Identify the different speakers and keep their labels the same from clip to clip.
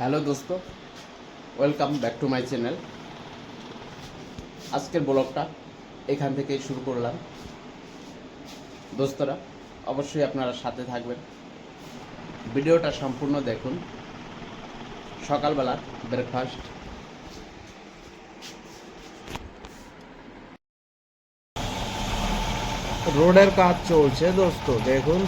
Speaker 1: Hello দোস্ত welcome back to my channel আজকের ব্লগটা এখান থেকেই শুরু করলাম। দোস্তরা, অবশ্যই আপনারা সাথে থাকবেন। ভিডিওটা সম্পূর্ণ দেখুন। সকালবেলা ব্রেকফাস্ট
Speaker 2: রোডের কাজ চলছে দোস্ত, দেখুন।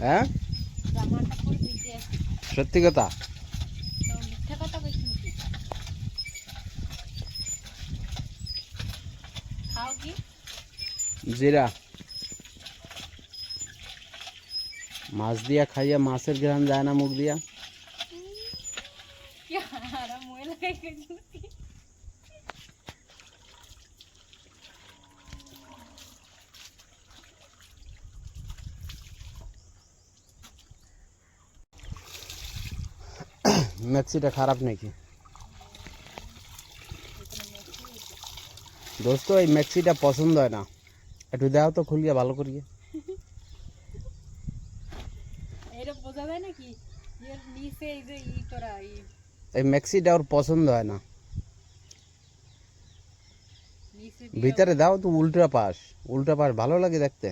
Speaker 2: হ্যাঁ
Speaker 3: জামা কাপড় দিতে
Speaker 2: সত্যি কথা
Speaker 3: তো মিথ্যা কথা কইছি নাকি খাও কি
Speaker 2: জিরা। মাছ দিয়া খাইয়া মাছের গ্রাম যায় না মুখ দিয়া
Speaker 3: কি আরাম মই লাগাই কইছি নাকি
Speaker 2: ম্যাক্সিটা খারাপ নাকি? দোস্ত এই ম্যাক্সিটা পছন্দ হয় না। একটু দাও তো খুলিয়ে ভালো করিয়ে।
Speaker 3: এই
Speaker 2: ম্যাক্সিটা ওর পছন্দ হয় না। ভিতরে দাও তো উল্টা পাশ। উল্টা পাশ ভালো লাগে দেখতে।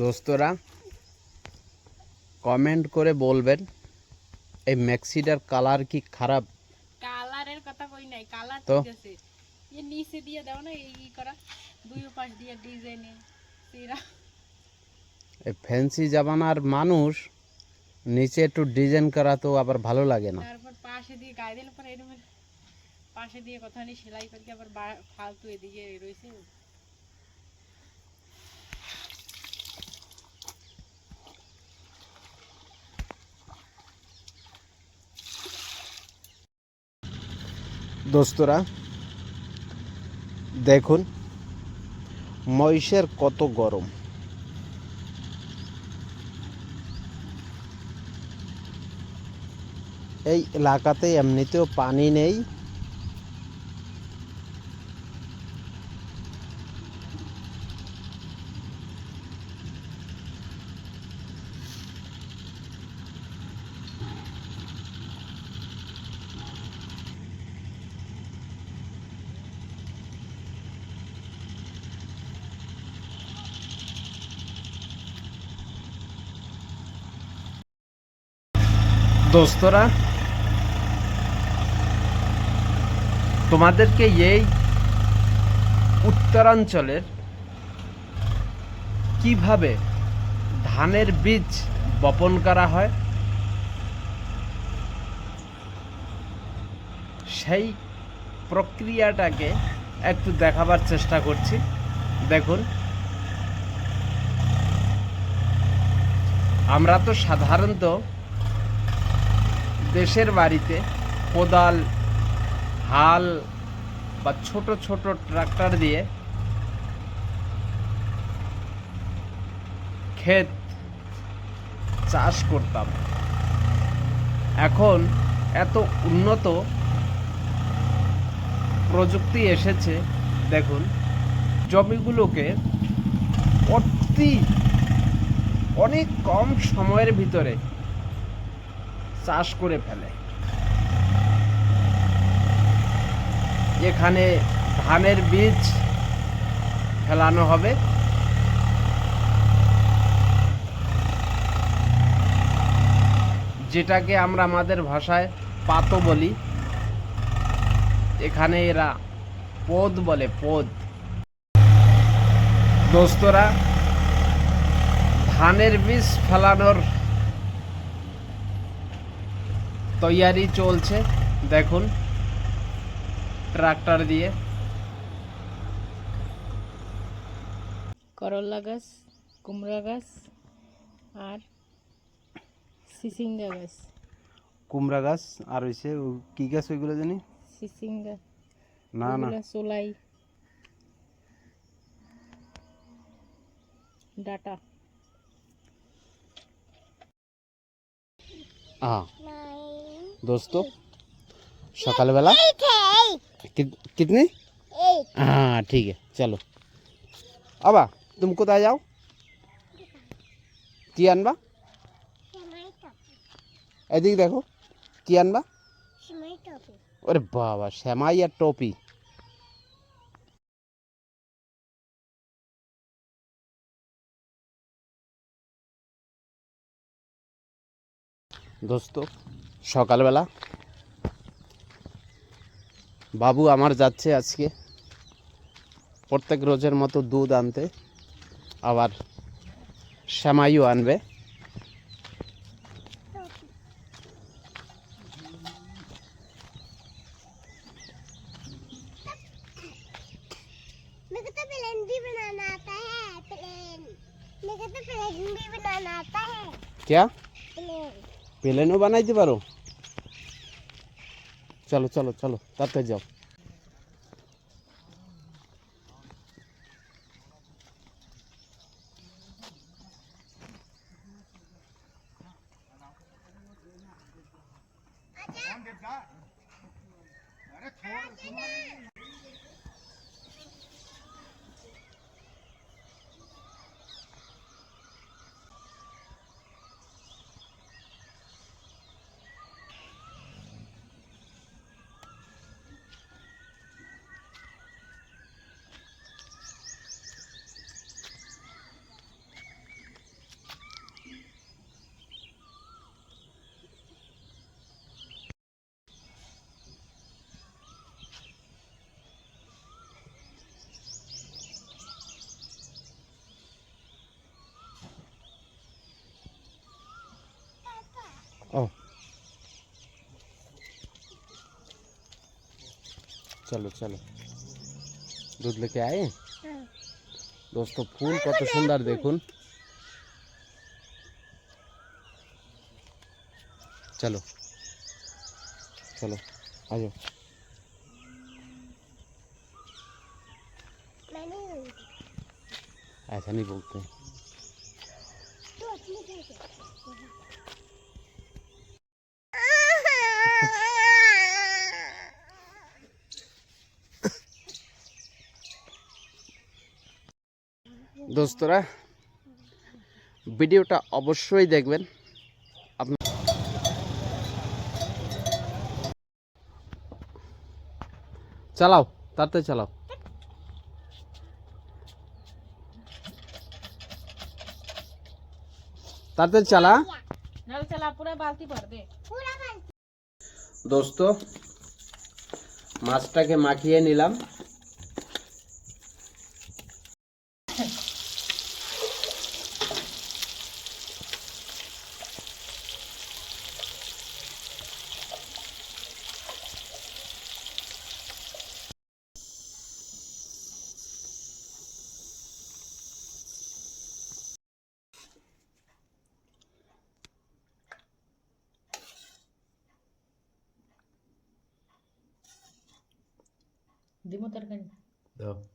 Speaker 2: দোস্তরা কমেন্ট করে বলবেন এই ম্যাক্সিটার কালার কি খারাপ?
Speaker 3: কালারের কথা কই নাই কালার? ঠিক আছে এর নিচে দিয়ে দাও না এই করা দুই পাশ দিয়ে ডিজাইনে সেরা।
Speaker 2: এই ফ্যান্সি জামানার মানুষ নিচে একটু ডিজাইন করা তো আবার ভালো লাগে না।
Speaker 3: তারপর পাশে দিয়ে গায়ে দিলে পরে এরকম পাশে দিয়ে কথা নেই সেলাই করে আবার ফালতু এদিকে রয়েছে।
Speaker 2: দোস্তরা দেখুন মহিষের কত গরম। এই এলাকাতে এমনিতেও পানি নেই। দোস্তরা, তোমাদেরকে এই উত্তরাঞ্চলের কীভাবে ধানের বীজ বপন করা হয়, সেই প্রক্রিয়াটাকে একটু দেখাবার চেষ্টা করছি। দেখুন, আমরা তো সাধারণত দেশের বাড়িতে কোদাল, হাল বা ছোট ছোট ট্রাক্টর দিয়ে ক্ষেত চাষ করতাম। এখন এত উন্নত প্রযুক্তি এসেছে, দেখুন, জমিগুলোকে অতি, অনেক কম সময়ের ভিতরে চাষ করে ফেলে। এখানে ধানের বীজ ফেলানো হবে। যেটাকে আমরা আমাদের ভাষায় পাতো বলি। এখানে এরা পদ বলে, পদ। দোস্তরা, ধানের বীজ ফেলানোর তৈয়ারি চলছে দেখুন ট্রাক্টর দিয়ে।
Speaker 3: করলা গাছ কুমড়া গাছ আর সিসিঙ্গা গাছ।
Speaker 2: কুমড়া গাছ আর হইছে ও কি গাছ ওইগুলো জানি?
Speaker 3: সিসিঙ্গা।
Speaker 2: না না।
Speaker 3: সোলাই। ডাটা।
Speaker 2: हाँ दोस्तों সকালবেলা कित- कितने हाँ ठीक है चलो আবা তুমি কোথায় যাও কি আনবা এদিকে দেখো কি আনবা ওরে বাবা শ্যামাই আর টপি দোস্ত সকালবেলা বাবু আমার যাচ্ছে আজকে প্রত্যেক রোজের মতো দুধ আনতে আবার শ্যামাইও আনবে
Speaker 4: मेरे को तो प्लेन भी बनाना आता है प्लेन मेरे को तो प्लेन भी बनाना आता है
Speaker 2: क्या
Speaker 4: प्लेन
Speaker 2: প্লেনও বানাইতে পারো চলো চলো চলো তাড়াতাড়ি যাও ओ চলো চলো দুধ লেকে আয়ে দোস্ত ফুল কত সুন্দর দেখুন চলো চলো আজো
Speaker 4: मैंने
Speaker 2: ऐसा नहीं बोलते দোস্তরা ভিডিওটা অবশ্যই দেখবেন। চালাও তাড়াতাড়ি চালাও। তাড়াতাড়ি চালা।
Speaker 3: দোস্ত মাছটাকে মাখিয়ে নিলাম। भर दे
Speaker 4: पूरा बन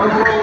Speaker 2: Gracias.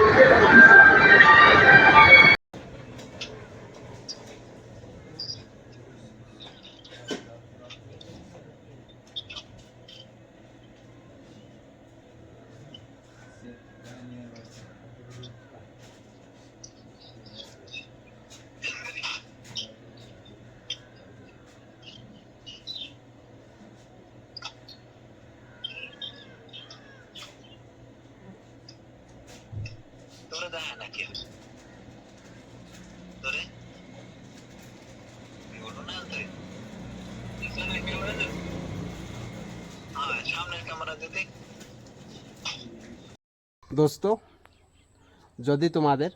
Speaker 2: দোস্ত, যদি তোমাদের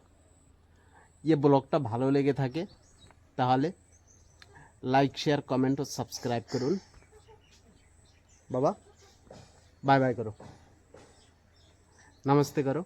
Speaker 2: ইয়ে ব্লগটা ভালো লেগে থাকে, তাহলে লাইক শেয়ার কমেন্ট ও সাবস্ক্রাইব করুন। বাবা বাই বাই করো। নমস্তে করো।